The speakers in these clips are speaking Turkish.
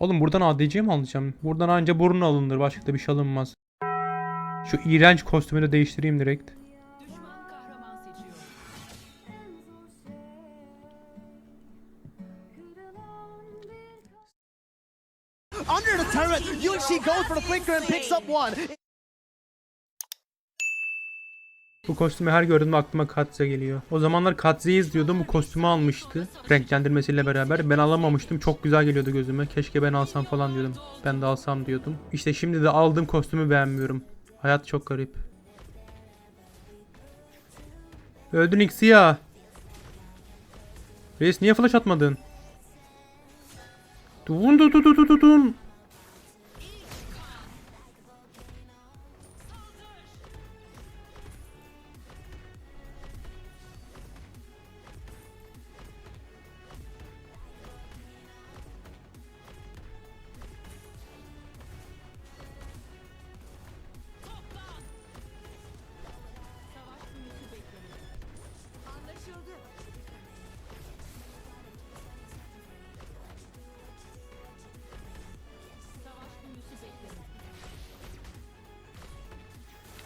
Oğlum buradan ADC mi alacağım? Buradan anca burun alınır. Başka da bir şey alınmaz. Şu iğrenç kostümü de değiştireyim direkt. Under the turret, Yuichi goes for the flicker and picks up one. Bu kostümü her gördüğümde aklıma Katze geliyor. O zamanlar Katze'yi izliyordum. Bu kostümü almıştı. Renklendirmesiyle beraber. Ben alamamıştım. Çok güzel geliyordu gözüme. Keşke ben alsam falan diyordum. Ben de alsam diyordum. İşte şimdi de aldığım kostümü beğenmiyorum. Hayat çok garip. Öldün X'i. Reis niye flash atmadın? Dun dun dun dun dun dun.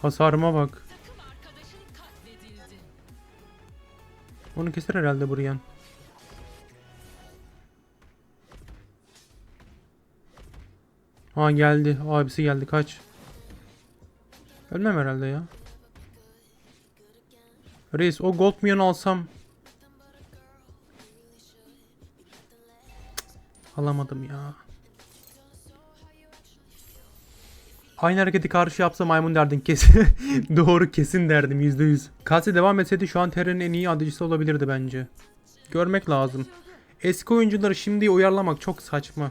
Hasarıma bak. Onu keser herhalde buraya. Ha geldi. Abisi geldi. Kaç. Ölmem herhalde ya. Reis o gold milyon alsam. Cık, Alamadım ya. Aynı hareketi karşı yapsa maymun derdin kesin. Doğru kesin derdim yüzde yüz. Kalsi devam etseydi şu an Terra'nın en iyi adıcısı olabilirdi bence. Görmek lazım. Eski oyuncuları şimdi uyarlamak çok saçma.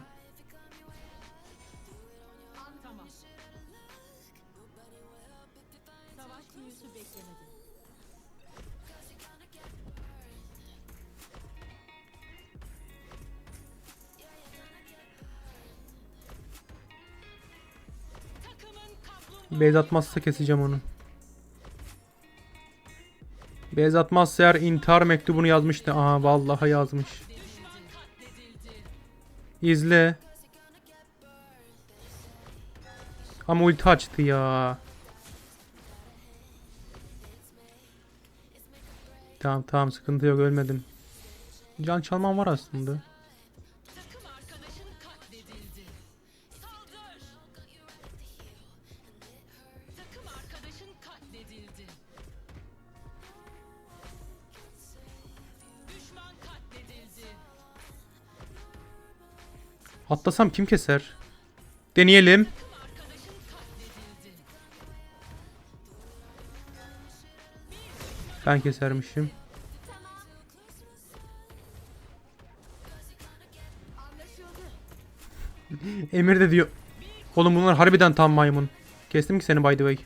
Beyz atmazsa keseceğim onu. Beyz atmazsa eğer intihar mektubunu yazmıştı. Aha vallahi yazmış. İzle. Ama ulti açtı ya. Tamam tamam sıkıntı yok ölmedim. Can çalmam var aslında. Atlasam kim keser? Deneyelim. Ben kesermişim. Emir de diyor. Oğlum bunlar harbiden tam maymun. Kestim ki seni by the way.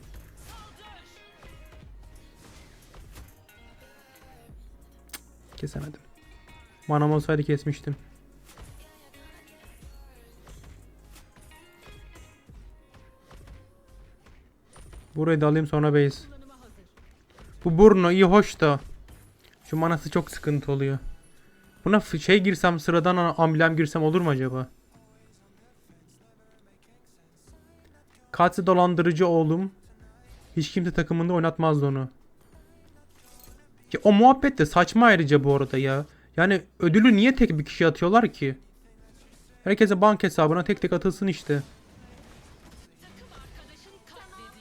Kesemedim. Manam olsaydı kesmiştim. Burayı da alayım sonra base. Bu Burno iyi hoş da. Şu manası çok sıkıntı oluyor. Buna şey girsem sıradan amblem girsem olur mu acaba? Katsi dolandırıcı oğlum. Hiç kimse takımında oynatmazdı onu. Ya o muhabbet de saçma ayrıca bu arada ya. Yani ödülü niye tek bir kişiye atıyorlar ki? Herkese bank hesabına tek tek atılsın işte.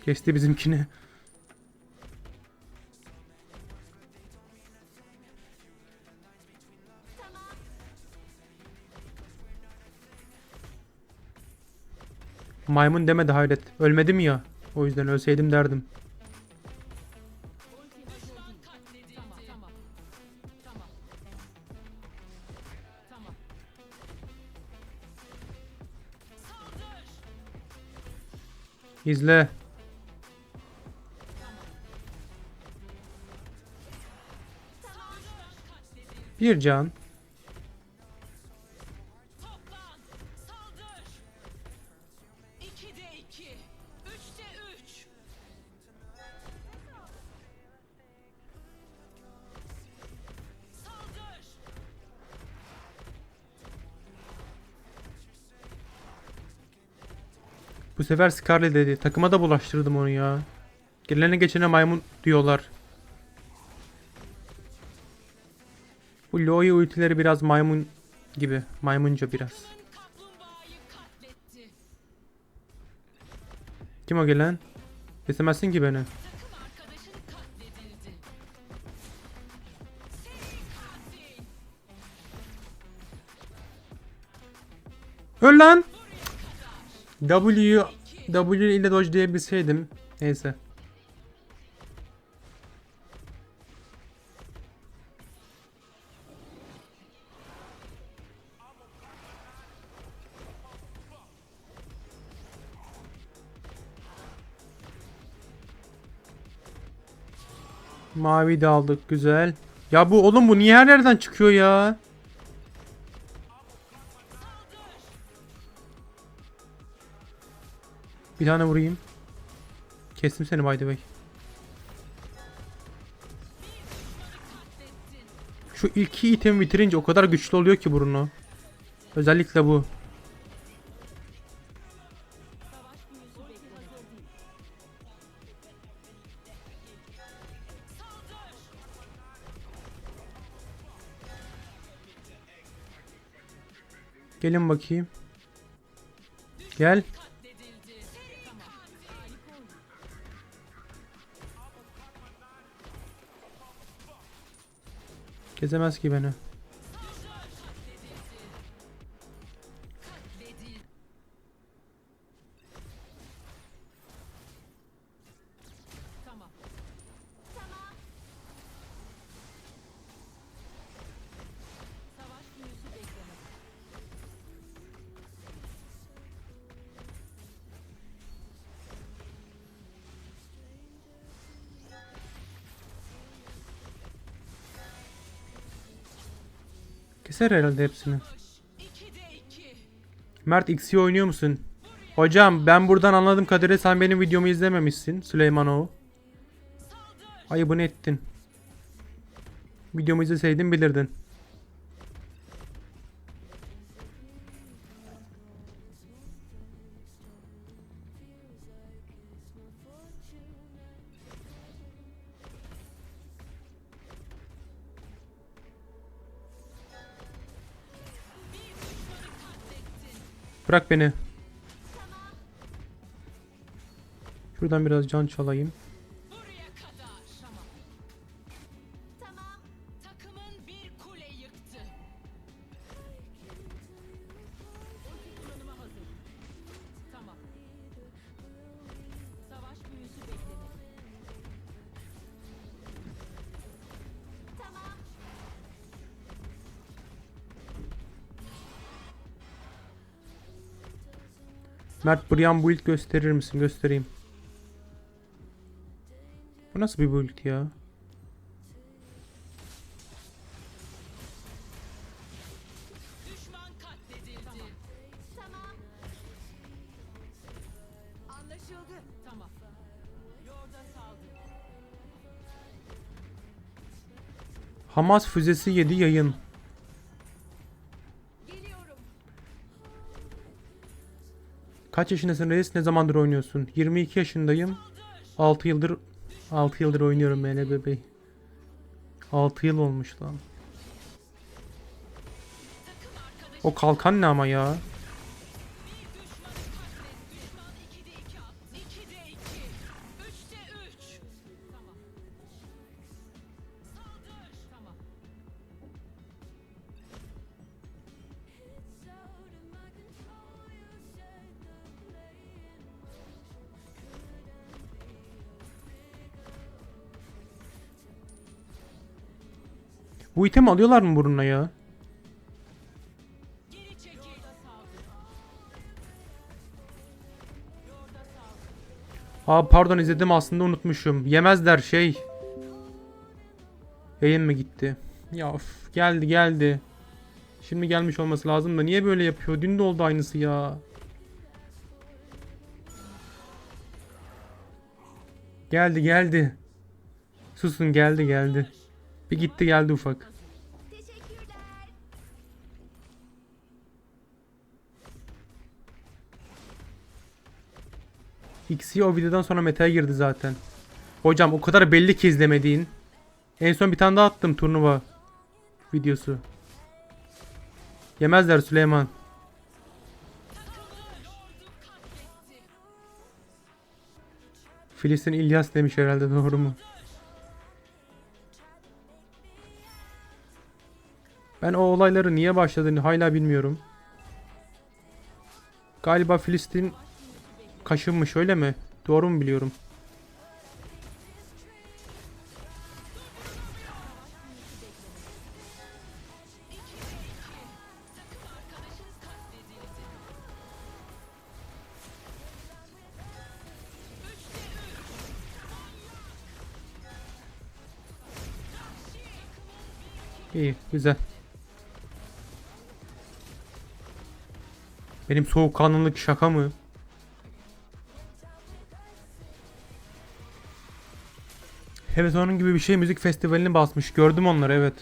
Kesti bizimkini. Maymun demedi hayret. Ölmedim ya. O yüzden ölseydim derdim. İzle. Bir can. Bu sefer Scarlet dedi. Takıma da bulaştırdım onu ya. Gelene geçene maymun diyorlar. Bu Loy ultileri biraz maymun gibi. Maymunca biraz. Kim o gelen? Kesemezsin ki beni. Öl lan! W W ile dodge diyebilseydim. Neyse. Mavi de aldık güzel. Ya bu oğlum bu niye her yerden çıkıyor ya? Bir tane vurayım. Kestim seni by the way. Şu ilki itemi bitirince o kadar güçlü oluyor ki Bruno. Özellikle bu. Gelin bakayım. Gel. Gezemez ki beni. Keser herhalde hepsini. 2'de 2. Mert XC oynuyor musun? Hocam ben buradan anladığım kadarıyla sen benim videomu izlememişsin Süleymanoğlu. Ayıbını ettin. Videomu izleseydin bilirdin. Bırak beni. Şuradan biraz can çalayım. Mert Brian build gösterir misin? Göstereyim. Bu nasıl bir build ya? Hamas füzesi 7 yayın. Kaç yaşındasın reis? Ne zamandır oynuyorsun? 22 yaşındayım. 6 yıldır 6 yıldır oynuyorum ben bebeği. 6 yıl olmuş lan. O kalkan ne ama ya? Bu item alıyorlar mı buruna ya? Aa pardon izledim aslında unutmuşum. Yemezler şey. Yayın mı gitti? Ya of, geldi geldi. Şimdi gelmiş olması lazım da niye böyle yapıyor? Dün de oldu aynısı ya. Geldi geldi. Susun geldi geldi. Bir gitti geldi ufak. X'i o videodan sonra meta'ya girdi zaten. Hocam o kadar belli ki izlemediğin. En son bir tane daha attım turnuva videosu. Yemezler Süleyman. Filistin İlyas demiş herhalde doğru mu? Ben o olayları niye başladığını hala bilmiyorum. Galiba Filistin kaşınmış öyle mi? Doğru mu biliyorum? İyi, güzel. Benim soğukkanlılık şaka mı? Evet onun gibi bir şey müzik festivalini basmış. Gördüm onları evet.